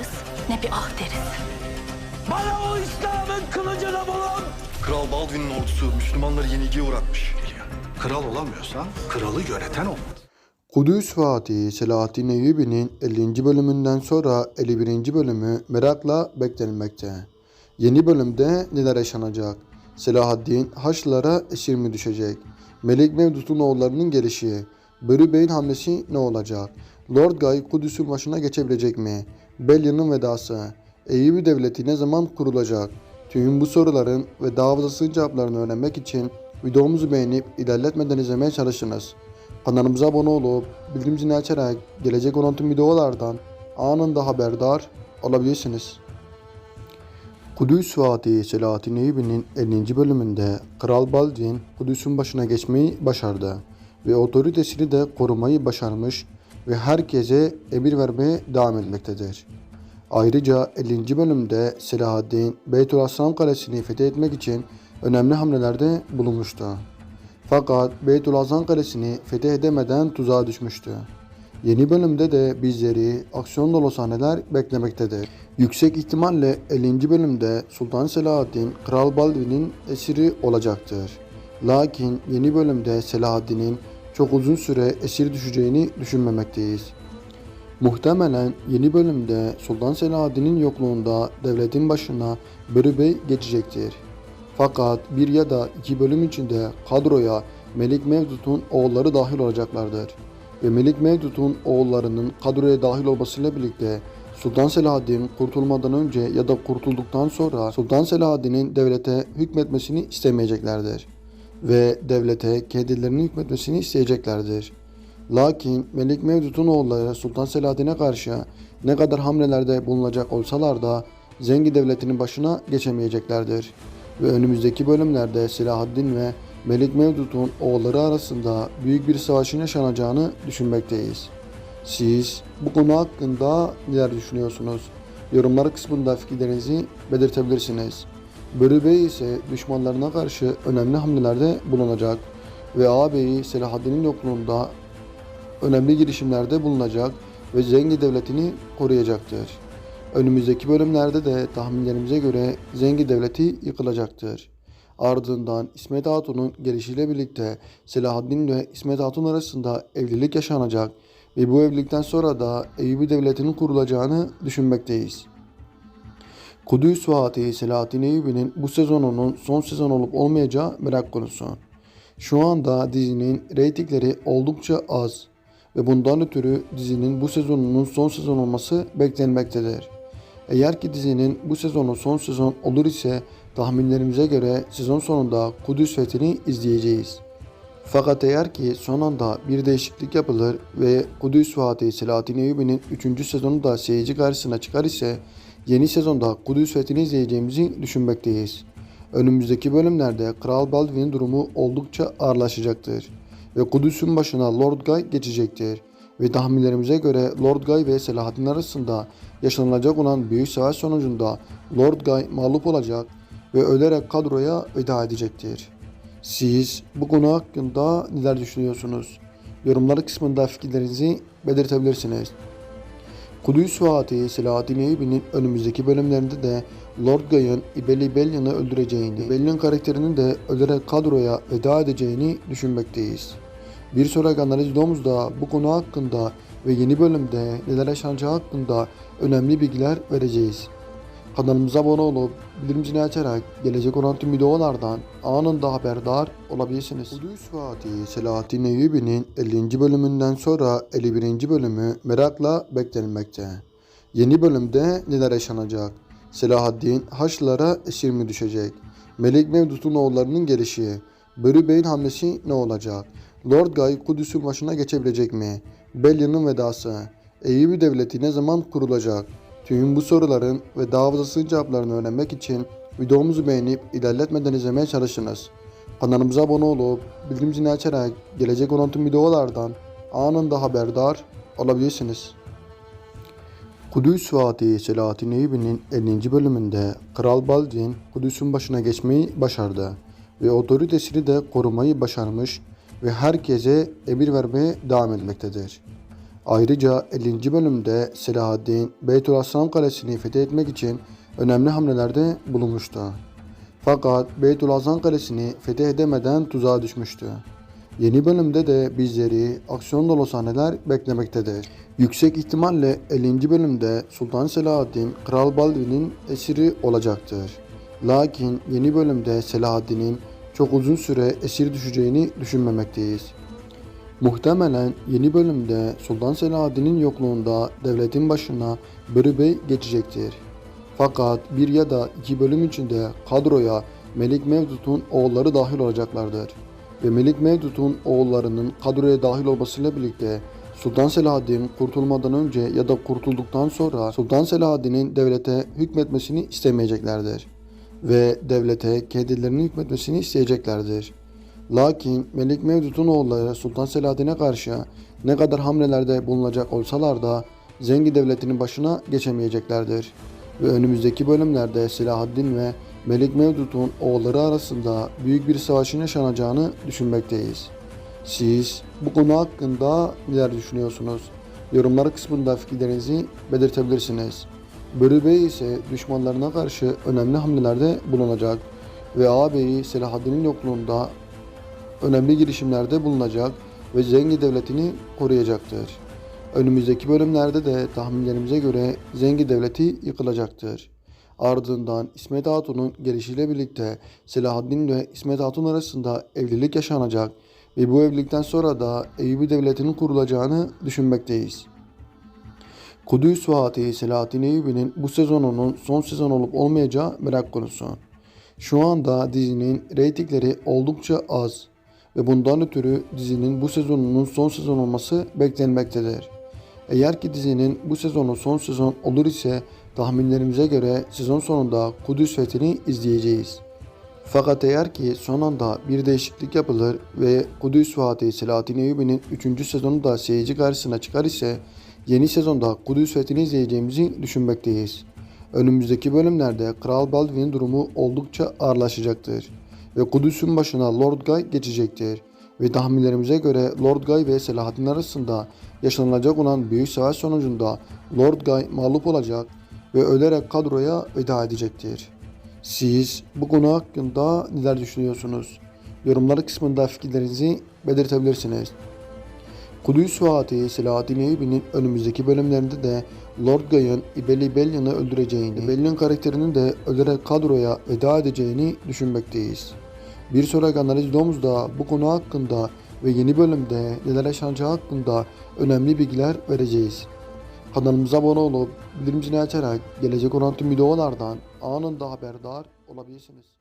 deriz ne bir ah deriz. Bana o İslam'ın kılıcını bulun. Kral Baldwin'in ordusu Müslümanları yenilgiye uğratmış. Kral olamıyorsa kralı yöneten olmalı. Kudüs Fatih Selahaddin Eyyubi'nin 50. bölümünden sonra 51. bölümü merakla beklenmekte. Yeni bölümde neler yaşanacak? Selahaddin Haçlılara esir mi düşecek? Melik Mevdut'un oğullarının gelişi, Börü Bey'in hamlesi ne olacak? Lord Guy Kudüs'ün başına geçebilecek mi? Belya'nın vedası, Eyyubi Devleti ne zaman kurulacak? Tüm bu soruların ve daha fazlasının cevaplarını öğrenmek için videomuzu beğenip ilerletmeden izlemeye çalışınız. Kanalımıza abone olup bildirim zilini açarak gelecek olan tüm videolardan anında haberdar olabilirsiniz. Kudüs Fatih Selahattin Eyyubi'nin 50. bölümünde Kral Baldwin Kudüs'ün başına geçmeyi başardı ve otoritesini de korumayı başarmış ve herkese emir vermeye devam etmektedir. Ayrıca 50. bölümde Selahaddin Beytülaslam Kalesi'ni fethetmek için önemli hamlelerde bulunmuştu. Fakat Beytülazam Kalesi'ni fethedemeden tuzağa düşmüştü. Yeni bölümde de bizleri aksiyon dolu sahneler beklemektedir. Yüksek ihtimalle 50. bölümde Sultan Selahaddin Kral Baldwin'in esiri olacaktır. Lakin yeni bölümde Selahaddin'in çok uzun süre esir düşeceğini düşünmemekteyiz. Muhtemelen yeni bölümde Sultan Selahaddin'in yokluğunda devletin başına Börü Bey geçecektir. Fakat bir ya da iki bölüm içinde kadroya Melik Mevdut'un oğulları dahil olacaklardır. Ve Melik Mevdut'un oğullarının kadroya dahil olmasıyla birlikte Sultan Selahaddin kurtulmadan önce ya da kurtulduktan sonra Sultan Selahaddin'in devlete hükmetmesini istemeyeceklerdir. Ve devlete kendilerinin hükmetmesini isteyeceklerdir. Lakin Melik Mevdut'un oğulları Sultan Selahaddin'e karşı ne kadar hamlelerde bulunacak olsalar da Zengi Devleti'nin başına geçemeyeceklerdir. Ve önümüzdeki bölümlerde Selahaddin ve Melik Mevdut'un oğulları arasında büyük bir savaşın yaşanacağını düşünmekteyiz. Siz bu konu hakkında neler düşünüyorsunuz? Yorumlar kısmında fikirlerinizi belirtebilirsiniz. Börü Bey ise düşmanlarına karşı önemli hamlelerde bulunacak ve ağabeyi Selahaddin'in yokluğunda önemli girişimlerde bulunacak ve Zengi Devleti'ni koruyacaktır. Önümüzdeki bölümlerde de tahminlerimize göre Zengi Devleti yıkılacaktır. Ardından İsmet Hatun'un gelişiyle birlikte Selahaddin ile İsmet Hatun arasında evlilik yaşanacak ve bu evlilikten sonra da Eyyubi Devleti'nin kurulacağını düşünmekteyiz. Kudüs Fatih Selahaddin Eyyubi'nin bu sezonunun son sezon olup olmayacağı merak konusu. Şu anda dizinin reytingleri oldukça az ve bundan ötürü dizinin bu sezonunun son sezon olması beklenmektedir. Eğer ki dizinin bu sezonu son sezon olur ise tahminlerimize göre sezon sonunda Kudüs Fethi'ni izleyeceğiz. Fakat eğer ki son anda bir değişiklik yapılır ve Kudüs Fatih Selahattin Eyyubi'nin 3. sezonu da seyirci karşısına çıkar ise yeni sezonda Kudüs Fethi'ni izleyeceğimizi düşünmekteyiz. Önümüzdeki bölümlerde Kral Baldwin'in durumu oldukça ağırlaşacaktır ve Kudüs'ün başına Lord Guy geçecektir. Ve tahminlerimize göre Lord Guy ve Selahaddin arasında yaşanılacak olan büyük savaş sonucunda Lord Guy mağlup olacak ve ölerek kadroya veda edecektir. Siz bu konu hakkında neler düşünüyorsunuz? Yorumlar kısmında fikirlerinizi belirtebilirsiniz. Kudüs Fatih Selahaddin Eyyubi'nin önümüzdeki bölümlerinde de Lord Guy'ın İbeli Belyan'ı öldüreceğini, Belyan karakterinin de ölerek kadroya veda edeceğini düşünmekteyiz. Bir sonraki analiz videomuzda bu konu hakkında ve yeni bölümde neler yaşanacağı hakkında önemli bilgiler vereceğiz. Kanalımıza abone olup bildirim zilini açarak gelecek olan tüm videolardan anında haberdar olabilirsiniz. Kudüs Fatih Selahaddin Eyyubi'nin 50. bölümünden sonra 51. bölümü merakla beklenmekte. Yeni bölümde neler yaşanacak? Selahaddin Haçlılara esir mi düşecek? Melik Mevdut'un oğullarının gelişi, Börü Bey'in hamlesi ne olacak? Lord Guy Kudüs'ün başına geçebilecek mi? Belya'nın vedası, Eyyubi Devleti ne zaman kurulacak? Tüm bu soruların ve daha fazlasının cevaplarını öğrenmek için videomuzu beğenip ilerletmeden izlemeye çalışınız. Kanalımıza abone olup bildirim zilini açarak gelecek olan tüm videolardan anında haberdar olabilirsiniz. Kudüs Fatih Selahattin Eyyubi'nin 50. bölümünde Kral Baldwin Kudüs'ün başına geçmeyi başardı ve otoritesini de korumayı başarmış ve herkese emir vermeye devam etmektedir. Ayrıca 50. bölümde Selahaddin Beytül Aslan Kalesi'ni fethetmek için önemli hamlelerde bulunmuştu. Fakat Beytül Azan Kalesi'ni fethedemeden tuzağa düşmüştü. Yeni bölümde de bizleri aksiyon dolu sahneler beklemektedir. Yüksek ihtimalle 50. bölümde Sultan Selahaddin Kral Baldwin'in esiri olacaktır. Lakin yeni bölümde Selahaddin'in çok uzun süre esir düşeceğini düşünmemekteyiz. Muhtemelen yeni bölümde Sultan Selahaddin'in yokluğunda devletin başına Börü Bey geçecektir. Fakat bir ya da iki bölüm içinde kadroya Melik Mevdut'un oğulları dahil olacaklardır. Ve Melik Mevdut'un oğullarının kadroya dahil olmasıyla birlikte Sultan Selahaddin kurtulmadan önce ya da kurtulduktan sonra Sultan Selahaddin'in devlete hükmetmesini istemeyeceklerdir. Ve devlete kendilerinin hükmetmesini isteyeceklerdir. Lakin Melik Mevdut'un oğulları Sultan Selahaddin'e karşı ne kadar hamlelerde bulunacak olsalar da Zengi Devleti'nin başına geçemeyeceklerdir. Ve önümüzdeki bölümlerde Selahaddin ve Melik Mevdut'un oğulları arasında büyük bir savaşın yaşanacağını düşünmekteyiz. Siz bu konu hakkında neler düşünüyorsunuz? Yorumlar kısmında fikirlerinizi belirtebilirsiniz. Börü Bey ise düşmanlarına karşı önemli hamlelerde bulunacak ve ağabeyi Selahaddin'in yokluğunda önemli girişimlerde bulunacak ve Zengi Devleti'ni koruyacaktır. Önümüzdeki bölümlerde de tahminlerimize göre Zengi Devleti yıkılacaktır. Ardından İsmet Hatun'un gelişiyle birlikte Selahaddin ve İsmet Hatun arasında evlilik yaşanacak ve bu evlilikten sonra da Eyyubi Devleti'nin kurulacağını düşünmekteyiz. Kudüs Fatih Selahaddin Eyyubi'nin bu sezonunun son sezon olup olmayacağı merak konusu. Şu anda dizinin reytingleri oldukça az ve bundan ötürü dizinin bu sezonunun son sezon olması beklenmektedir. Eğer ki dizinin bu sezonu son sezon olur ise tahminlerimize göre sezon sonunda Kudüs Fethi'ni izleyeceğiz. Fakat eğer ki son anda bir değişiklik yapılır ve Kudüs Fatih Selahattin Eyyubi'nin 3. sezonu da seyirci karşısına çıkar ise yeni sezonda Kudüs Fethi'ni izleyeceğimizi düşünmekteyiz. Önümüzdeki bölümlerde Kral Baldwin'in durumu oldukça ağırlaşacaktır ve Kudüs'ün başına Lord Guy geçecektir. Ve tahminlerimize göre Lord Guy ve Selahaddin arasında yaşanılacak olan büyük savaş sonucunda Lord Guy mağlup olacak ve ölerek kadroya veda edecektir. Siz bu konu hakkında neler düşünüyorsunuz? Yorumlar kısmında fikirlerinizi belirtebilirsiniz. Kudüs Fatih Selahaddin Eyyubi'nin önümüzdeki bölümlerinde de Lord Guy'ın İbeli Bellian'ı öldüreceğini, Bellian karakterinin de ölerek kadroya veda edeceğini düşünmekteyiz. Bir sonraki analiz videomuzda bu konu hakkında ve yeni bölümde neler yaşanacağı hakkında önemli bilgiler vereceğiz. Kanalımıza abone olup bildirim açarak gelecek olan tüm videolardan anında haberdar olabilirsiniz.